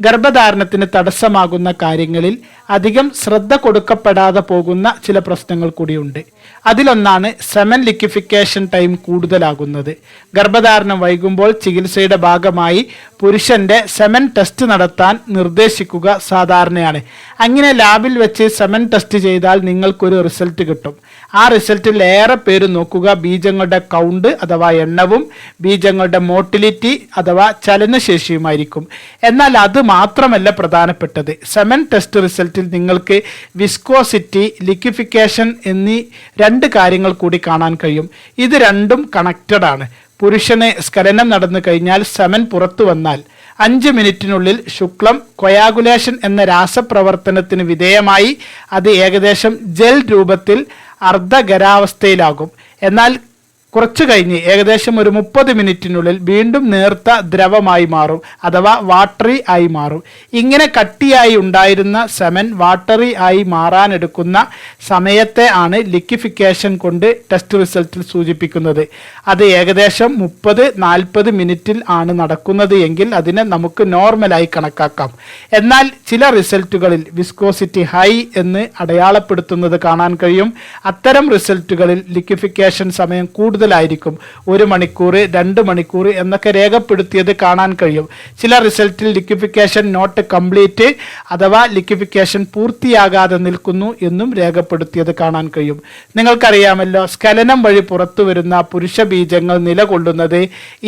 ഗർഭധാരണത്തിന് തടസ്സമാകുന്ന കാര്യങ്ങളിൽ അധികം ശ്രദ്ധ കൊടുക്കപ്പെടാതെ പോകുന്ന ചില പ്രശ്നങ്ങൾ കൂടിയുണ്ട്. അതിലൊന്നാണ് സെമൻ ലിക്വിഫിക്കേഷൻ ടൈം കൂടുതലാകുന്നത്. ഗർഭധാരണം വൈകുമ്പോൾ ചികിത്സയുടെ ഭാഗമായി പുരുഷന്റെ സെമൻ ടെസ്റ്റ് നടത്താൻ നിർദ്ദേശിക്കുക സാധാരണയാണ്. അങ്ങനെ ലാബിൽ വെച്ച് സെമൻ ടെസ്റ്റ് ചെയ്താൽ നിങ്ങൾക്കൊരു റിസൾട്ട് കിട്ടും. ആ റിസൾട്ടിൽ ഏറെ പേര് നോക്കുക ബീജങ്ങളുടെ കൗണ്ട് അഥവാ എണ്ണവും ബീജങ്ങളുടെ മോട്ടിലിറ്റി അഥവാ ചലനശേഷിയുമായിരിക്കും. എന്നാൽ അത് മാത്രമല്ല പ്രധാനപ്പെട്ടത്. സെമൻ ടെസ്റ്റ് റിസൾട്ടിൽ നിങ്ങൾക്ക് വിസ്കോസിറ്റി ലിക്വിഫിക്കേഷൻ എന്നീ രണ്ട് കാര്യങ്ങൾ കൂടി കാണാൻ കഴിയും. ഇത് രണ്ടും കണക്റ്റഡ് ആണ്. പുരുഷന് സ്ഖലനം നടന്നു കഴിഞ്ഞാൽ സെമൻ പുറത്തു വന്നാൽ അഞ്ച് മിനിറ്റിനുള്ളിൽ ശുക്ലം കൊയാഗുലേഷൻ എന്ന രാസപ്രവർത്തനത്തിന് വിധേയമായി അത് ഏകദേശം ജെൽ രൂപത്തിൽ അർദ്ധഗരാവസ്ഥയിലാകും എന്നാൽ കുറച്ചു കഴിഞ്ഞ് ഏകദേശം ഒരു മുപ്പത് മിനിറ്റിനുള്ളിൽ വീണ്ടും നേർത്ത ദ്രവമായി മാറും അഥവാ വാട്ടറി ആയി മാറും. ഇങ്ങനെ കട്ടിയായി ഉണ്ടായിരുന്ന സെമൻ വാട്ടറി ആയി മാറാനെടുക്കുന്ന സമയത്തെ ആണ് ലിക്വിഫിക്കേഷൻ കൊണ്ട് ടെസ്റ്റ് റിസൾട്ടിൽ സൂചിപ്പിക്കുന്നത്. അത് ഏകദേശം മുപ്പത് നാൽപ്പത് മിനിറ്റിൽ ആണ് നടക്കുന്നത് എങ്കിൽ അതിനെ നമുക്ക് നോർമലായി കണക്കാക്കാം. എന്നാൽ ചില റിസൾട്ടുകളിൽ വിസ്കോസിറ്റി ഹൈ എന്ന് അടയാളപ്പെടുത്തുന്നത് കാണാൻ കഴിയും. അത്തരം റിസൾട്ടുകളിൽ ലിക്വിഫിക്കേഷൻ സമയം കൂടുതലായിരിക്കും. ഒരു മണിക്കൂർ രണ്ട് മണിക്കൂർ എന്നൊക്കെ രേഖപ്പെടുത്തിയത് കാണാൻ കഴിയും. ചില റിസൾട്ടിൽ ലിക്വിഫിക്കേഷൻ നോട്ട് കംപ്ലീറ്റ് അഥവാ ലിക്വിഫിക്കേഷൻ പൂർത്തിയാകാതെ നിൽക്കുന്നു എന്നും രേഖപ്പെടുത്തിയത് കാണാൻ കഴിയും. നിങ്ങൾക്കറിയാമല്ലോ സ്കലനം വഴി പുറത്തു വരുന്ന പുരുഷ ബീജങ്ങൾ നിലകൊള്ളുന്നത്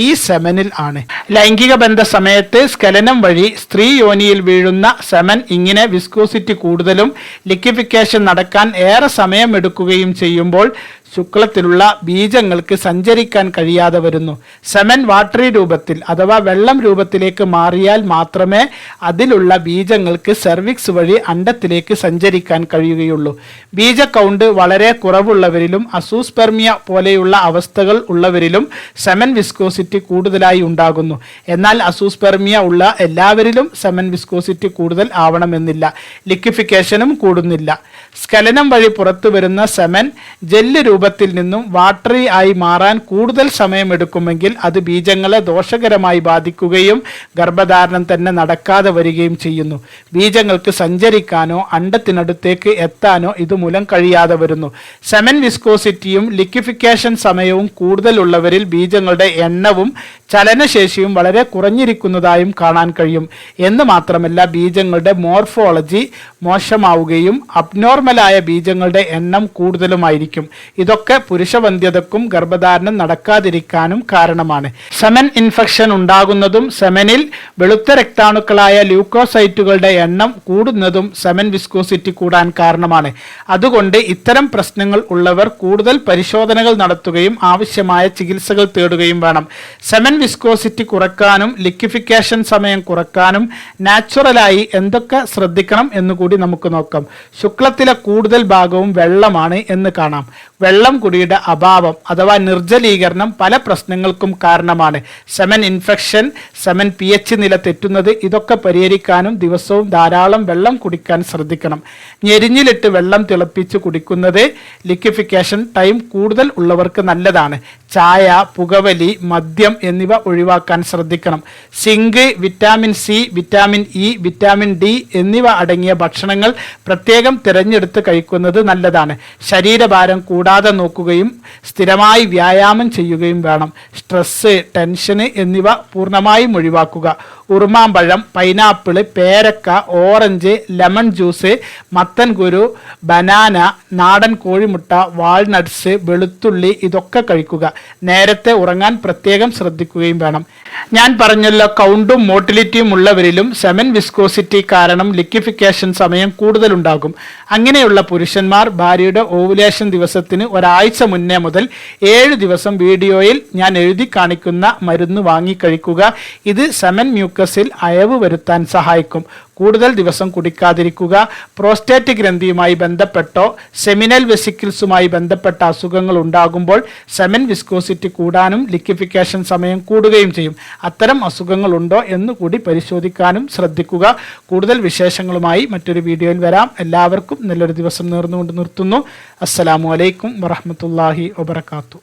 ഈ സെമനിൽ ആണ്. ലൈംഗിക ബന്ധ സമയത്ത് സ്കലനം വഴി സ്ത്രീ യോനിയിൽ വീഴുന്ന സെമൻ ഇങ്ങനെ വിസ്കോസിറ്റി കൂടുതലും ലിക്വിഫിക്കേഷൻ നടക്കാൻ ഏറെ സമയമെടുക്കുകയും ചെയ്യുമ്പോൾ ശുക്ലത്തിലുള്ള ബീജങ്ങൾക്ക് സഞ്ചരിക്കാൻ കഴിയാതെ വരുന്നു. സെമൻ വാട്ടറി രൂപത്തിൽ അഥവാ വെള്ളം രൂപത്തിലേക്ക് മാറിയാൽ മാത്രമേ അതിലുള്ള ബീജങ്ങൾക്ക് സെർവിക്സ് വഴി അണ്ടത്തിലേക്ക് സഞ്ചരിക്കാൻ കഴിയുകയുള്ളൂ. ബീജ കൗണ്ട് വളരെ കുറവുള്ളവരിലും അസൂസ്പെർമിയ പോലെയുള്ള അവസ്ഥകൾ ഉള്ളവരിലും സെമൻ വിസ്കോസിറ്റി കൂടുതലായി ഉണ്ടാകുന്നു. എന്നാൽ അസൂസ്പെർമിയ ഉള്ള എല്ലാവരിലും സെമൻ വിസ്കോസിറ്റി കൂടുതൽ ആവണമെന്നില്ല. ലിക്വിഫിക്കേഷനും കൂടുന്നില്ല. സ്കലനം വഴി പുറത്തു വരുന്ന സെമൻ ജെല്ല് രൂപത്തിൽ നിന്നും വാട്ടറി ആയി മാറാൻ കൂടുതൽ സമയമെടുക്കുമെങ്കിൽ അത് ബീജങ്ങളെ ദോഷകരമായി ബാധിക്കുകയും ഗർഭധാരണം തന്നെ നടക്കാതെ വരികയും ചെയ്യുന്നു. ബീജങ്ങൾക്ക് സഞ്ചരിക്കാനോ അണ്ടത്തിനടുത്തേക്ക് എത്താനോ ഇതുമൂലം കഴിയാതെ വരുന്നു. സെമൻ വിസ്കോസിറ്റിയും ലിക്വിഫിക്കേഷൻ സമയവും കൂടുതലുള്ളവരിൽ ബീജങ്ങളുടെ എണ്ണവും ചലനശേഷിയും വളരെ കുറഞ്ഞിരിക്കുന്നതായും കാണാൻ കഴിയും. എന്ന് മാത്രമല്ല ബീജങ്ങളുടെ മോർഫോളജി മോശമാവുകയും അബ്നോർമലായ ബീജങ്ങളുടെ എണ്ണം കൂടുതലുമായിരിക്കും. ഇതൊക്കെ പുരുഷവന്ധ്യതക്കും ഗർഭധാരണം നടക്കാതിരിക്കാനും കാരണമാണ്. സെമൻ ഇൻഫെക്ഷൻ ഉണ്ടാകുന്നതും സെമനിൽ വെളുത്ത രക്താണുക്കളായ ലൂക്കോസൈറ്റുകളുടെ എണ്ണം കൂടുന്നതും സെമൻ വിസ്കോസിറ്റി കൂടാൻ കാരണമാണ്. അതുകൊണ്ട് ഇത്തരം പ്രശ്നങ്ങൾ ഉള്ളവർ കൂടുതൽ പരിശോധനകൾ നടത്തുകയും ആവശ്യമായ ചികിത്സകൾ തേടുകയും വേണം. സെമൻ വിസ്കോസിറ്റി കുറക്കാനും ലിക്വിഫിക്കേഷൻ സമയം കുറക്കാനും നാച്ചുറലായി എന്തൊക്കെ ശ്രദ്ധിക്കണം എന്ന് കൂടി നമുക്ക് നോക്കാം. ശുക്ലത്തിലെ കൂടുതൽ ഭാഗവും വെള്ളമാണ് എന്ന് കാണാം. വെള്ളം കുടിയുടെ അഭാവം അഥവാ നിർജലീകരണം പല പ്രശ്നങ്ങൾക്കും കാരണമാണ്. Semen infection semen P H നില തെറ്റുന്നത് ഇതൊക്കെ പരിഹരിക്കാനും ദിവസവും ധാരാളം വെള്ളം കുടിക്കാൻ ശ്രദ്ധിക്കണം. ഞെരിഞ്ഞിലിട്ട് വെള്ളം തിളപ്പിച്ച് കുടിക്കുന്നത് ലിക്വിഫിക്കേഷൻ ടൈം കൂടുതൽ ഉള്ളവർക്ക് നല്ലതാണ്. ചായ പുകവലി മദ്യം എന്നിവ ഒഴിവാക്കാൻ ശ്രദ്ധിക്കണം. Zinc vitamin C vitamin E vitamin D എന്നിവ അടങ്ങിയ ഭക്ഷണങ്ങൾ പ്രത്യേകം തിരഞ്ഞെടുത്ത് കഴിക്കുന്നത് നല്ലതാണ്. ശരീരഭാരം കൂടാതെ നോക്കുകയും സ്ഥിരമായി വ്യായാമം ചെയ്യുകയും വേണം. സ്ട്രെസ്സ് ടെൻഷന് എന്നിവ പൂർണമായും ഒഴിവാക്കുക. ഉറുമാമ്പഴം പൈനാപ്പിൾ പേരക്ക ഓറഞ്ച് ലെമൺ ജ്യൂസ് മത്തൻ കുരു ബനാന നാടൻ കോഴിമുട്ട വാൾനട്ട്സ് വെളുത്തുള്ളി ഇതൊക്കെ കഴിക്കുക. നേരത്തെ ഉറങ്ങാൻ പ്രത്യേകം ശ്രദ്ധിക്കുകയും വേണം. ഞാൻ പറഞ്ഞല്ലോ കൗണ്ടും മോട്ടിലിറ്റിയും ഉള്ളവരിലും സെമൻ വിസ്കോസിറ്റി കാരണം ലിക്വിഫിക്കേഷൻ സമയം കൂടുതലുണ്ടാകും. അങ്ങനെയുള്ള പുരുഷന്മാർ ഭാര്യയുടെ ഓവുലേഷൻ ദിവസത്തിന് ഒരാഴ്ച മുന്നേ മുതൽ ഏഴ് ദിവസം വീഡിയോയിൽ ഞാൻ എഴുതി കാണിക്കുന്ന മരുന്ന് വാങ്ങി കഴിക്കുക. ഇത് സെമൻ മ്യൂക്കസിൽ അയവ് വരുത്താൻ സഹായിക്കും. കൂടുതൽ ദിവസം കുടിക്കാതിരിക്കുക. പ്രോസ്റ്റേറ്റ് ഗ്രന്ഥിയുമായി ബന്ധപ്പെട്ടോ സെമിനൽ വെസിക്കിൾസുമായി ബന്ധപ്പെട്ട അസുഖങ്ങൾ ഉണ്ടാകുമ്പോൾ സെമൻ വിസ്കോസിറ്റി കൂടാനും ലിക്വിഫിക്കേഷൻ സമയം കൂടുകയും ചെയ്യും. അത്തരം അസുഖങ്ങൾ ഉണ്ടോ എന്ന് കൂടി പരിശോധിക്കാനും ശ്രദ്ധിക്കുക. കൂടുതൽ വിശേഷങ്ങളുമായി മറ്റൊരു വീഡിയോയിൽ വരാം. എല്ലാവർക്കും നല്ലൊരു ദിവസം നേർന്നുകൊണ്ട് നിർത്തുന്നു. അസ്സലാമു അലൈക്കും വറഹമത്തല്ലാഹി വബർക്കാത്തു